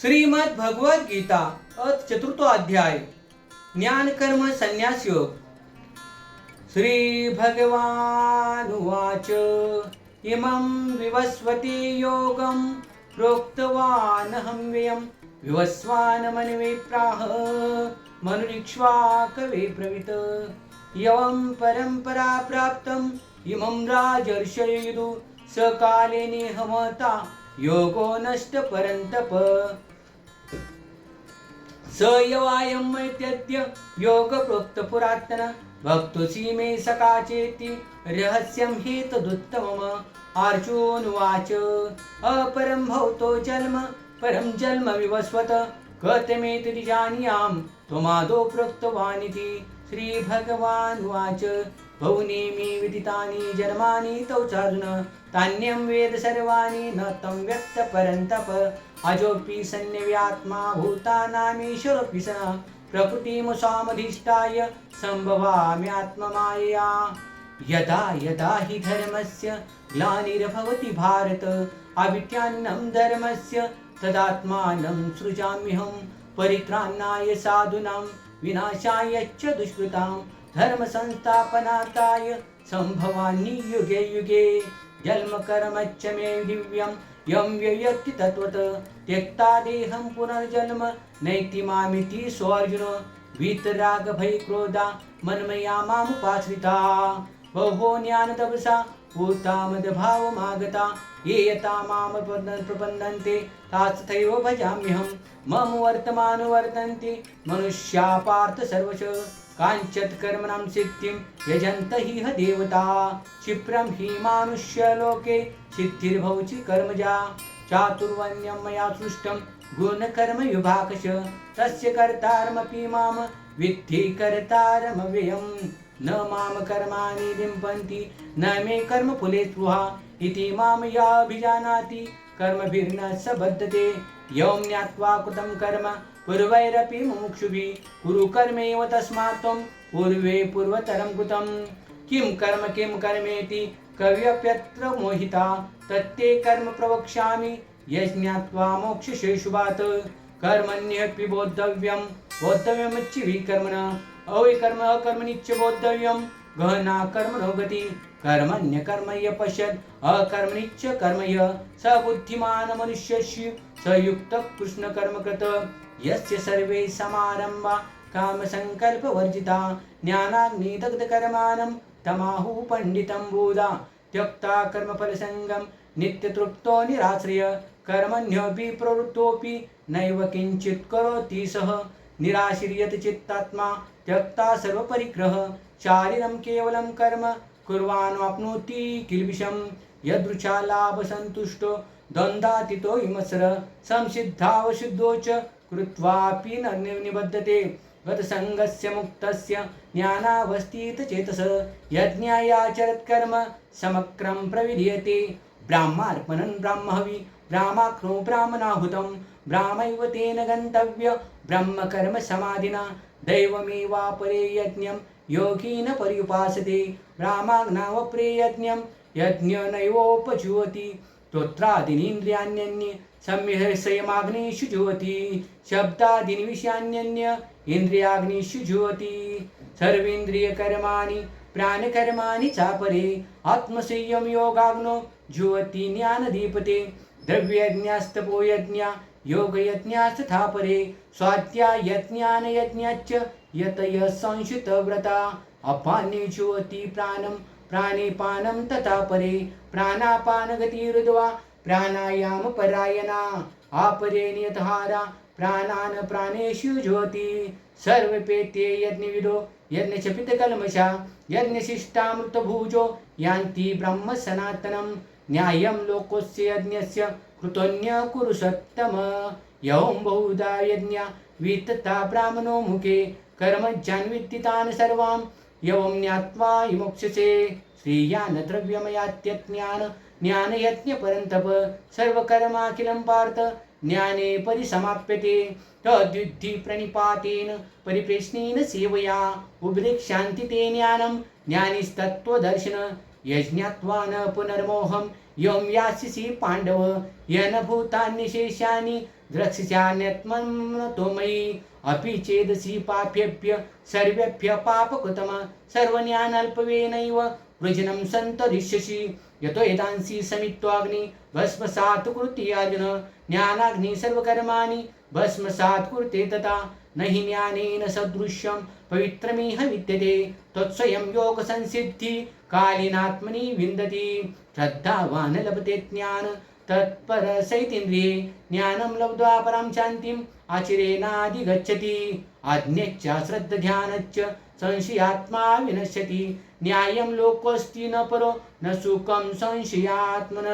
श्रीमद भगवद गीता अथ अध्याय ज्ञान कर्म संन्यास योग। श्री भगवान उवाच इमं विवस्वते योगं प्रोक्तवानहं व्ययं विवस्वान मनवे प्राह मनुरिक्ष्वाकवे प्रवित यवं परम्परा प्राप्तं इमं राजर्षयुदु सकाले नेहमता योगो नष्ट परन्तप स यवायं मैत्यद्य योगप्रोक्तपुरातन भक्तोऽसि मे सकाचेति रहस्यं हेतदुत्तमम्। अर्जुनुवाच अपरं भवतो जन्म परं जन्म विवस्वत कथमेति जानीयां त्वमादौ प्रोक्तवानिति। श्रीभगवानुवाच बहुनि मे विदितानि जन्मानि तौ चार्जुन तान्यं वेद सर्वाणि न तं व्यक्त परन्तप. अजोऽपि सन्निव्यात्मा भूतानामीश्वरोऽपि स. प्रकृतिमुसामधिष्ठाय सम्भवाम्यात्ममायया यदा यदा हि धर्मस्य ग्लानिर्भवति भारत अविट्यान्नं धर्मस्य तदात्मानं सृजाम्यहं परित्राणाय साधूनां विनाशाय च दुष्कृतां धर्मसंस्थापनाताय सम्भवानि युगे युगे। जन्मकर्मच्च मे दिव्यं यं व्ययति तत्त्वत। त्यक्ता देहं पुनर्जन्म नैति मामिति सोऽर्जुन वीतरागभयक्रोधा मन्मया मामुपाश्रिता। बहो ज्ञानतपसा भूतामदभावमागता ये यथा मां प्रपन्नन्ते तास्तथैव भजाम्यहं। मम वर्तमानुवर्तन्ते मनुष्या पार्थ सर्वश काञ्चत् कर्मणां सिद्धिं यजन्त हि ह देवता। क्षिप्रं हि मानुष्यलोके सिद्धिर्भवचि कर्मजा। चातुर्वण्यं मया सृष्टं गुणकर्मविभाकश तस्य कर्तारमपि माम विद्धि कर्तारमव्ययम्। न माम कर्माणि बिम्बन्ति न मे कर्म फुले स्पृहा इति माम याभिजानाति कर्मभिर्न स बद्धते यं ज्ञात्वा कृतं कर्म पूर्वैरपि मुमुक्षुभिः कुरु कर्मेव तस्मात् त्वं पूर्वे पूर्वतरं कृतं किं कर्म किं कर्मेति कव्यप्यत्र मोहिता तत्ते कर्म प्रवक्ष्यामि यज्ञात्वा मोक्षशेषुवात् कर्मण्यपि बोद्धव्यं बोद्धव्यमुच्चिभिः कर्मणा अविकर्म अकर्मनिच्च बोद्धव्यं गहना कर्मणो कर्मण्य कर्मय पश्यत् अकर्मनिच्च कर्मय स बुद्धिमान मनुष्यस्य स कृष्ण कर्मकृत यस्य सर्वे समारम्भा। कामसङ्कल्पवर्जिता। ज्ञानाग्निदग्धकर्माणं तमाहुः पण्डितं बोधा। त्यक्ता कर्मफलसङ्गं नित्यतृप्तो निराश्रय। कर्मण्योऽपि प्रवृत्तोऽपि। नैव किञ्चित् करोति सः। निराश्रियत चित्तात्मा त्यक्ता सर्वपरिग्रह शारीरं केवलं कर्म कुर्वान्वाप्नोति किल्बिषं यदृच्छा संतुष्ट द्वन्द्वातीतो हिमस्र संसिद्धावशुद्धो च कृत्वापि न निबद्धते। गतसङ्गस्य मुक्तस्य ज्ञानावस्थितचेतस यज्ञायाचरत्कर्म समक्रं प्रविधीयते। ब्राह्मार्पणं ब्राह्महवि ब्राह्माक्नो ब्राह्मणाहुतं ब्राह्मैव तेन गन्तव्य ब्रह्मकर्मसमाधिना दैवमेवापरे यज्ञं योगीन पर्युपासते ब्राह्माग्नावप्रे यज्ञं यज्ञनैवोपजुवति स्तोत्रादीनीन्द्रियाण्यन्ये सम्यहसयमाग्नेषु जुवति शब्दादिनिविषयान्यन्य इन्द्रियाग्निषु जुवति सर्वेन्द्रियकर्माणि प्राणकर्माणि चापरे आत्मसंयम योगाग्नो जुवति ज्ञानदीपते द्रव्यज्ञास्तपोयज्ञा यज्ञा स्वात्या परे यतय संशितव्रता अपानेषु अति प्राणं प्राणेपानं तथा परे प्राणापानगतिरुद्वा प्राणायामपरायणा। आपरे नियतहारा प्राणान् प्राणेषु ज्योति। सर्वपेते यज्ञविदो यज्ञशपितकल्मषा यज्ञशिष्टामृतभुजो यान्ति ब्रह्मसनातनं न्यायं लोकस्य यज्ञस्य कृतोऽन्य कुरु सत्तम यौं बहुधा यज्ञ वितता ब्राह्मणो मुखे। कर्मज्ञान्वित्तितान् सर्वां यवं ज्ञात्वा विमोक्षसे। श्रेयान् द्रव्यमयात्यज्ञान ज्ञानयज्ञपरन्तप सर्वकर्माखिलं पार्थ ज्ञाने परिसमाप्यते। तद्युद्धि प्रणिपातेन परिप्रेष्णेन सेवया। उभिरेक्षान्ति ते ज्ञानं। ज्ञानिस्तत्त्वदर्शन। यज्ञात्वा पुनर्मोहम पुनर्मोहं यं पांडव पाण्डव येन भूतानि शेषानि द्रक्ष्यान्यत्मतो अपि चेदसि पाप्यभ्य सर्वेभ्य पापकृतम सर्वज्ञानल्पवेनैव वृजनं सन्तरिष्यसि। यतो एतांसि समित्वाग्नि भस्मसात् कुरुते अर्जुन। ज्ञानाग्नि सर्वकर्माणि भस्मसात् कृते तथा न हि ज्ञानेन सदृश्यं पवित्रमेह विद्यते तत्स्वयं योगसंसिद्धि कालीनात्मनि विंदती श्रद्धावान लभते ज्ञान। तत्परसैतीन्द्रिये ज्ञानं लब्ध्वा परां शान्तिम् आचिरेणाधिगच्छति। आज्ञश्च श्रद्धध्यानश्च संशयात्मा विनश्यति। न्यायं लोकोऽस्ति न परो न सुखं संशयात्मन।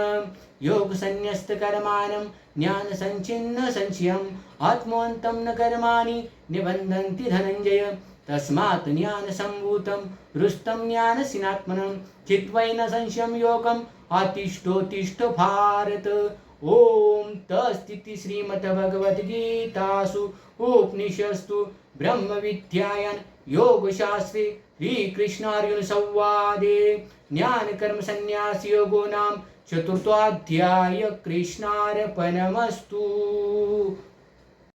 योगसन्न्यस्तकर्माणं ज्ञानसञ्चिन्न संशयम् आत्मवन्तं न कर्माणि निबन्धन्ति धनञ्जय। तस्मात् ज्ञानसम्भूतं रुष्टं ज्ञानसिनात्मनं चित्वैन संशयं योगम् अतिष्ठोतिष्ठ भारत। ॐ तस्तिति श्रीमद्भगवद्गीतासु उपनिषत्सु ब्रह्मविद्यायां योगशास्त्रे श्रीकृष्णार्जुनसंवादे ज्ञानकर्मसन्न्यासयोगो नाम चतुर्थोऽध्याय कृष्णार्पणमस्तु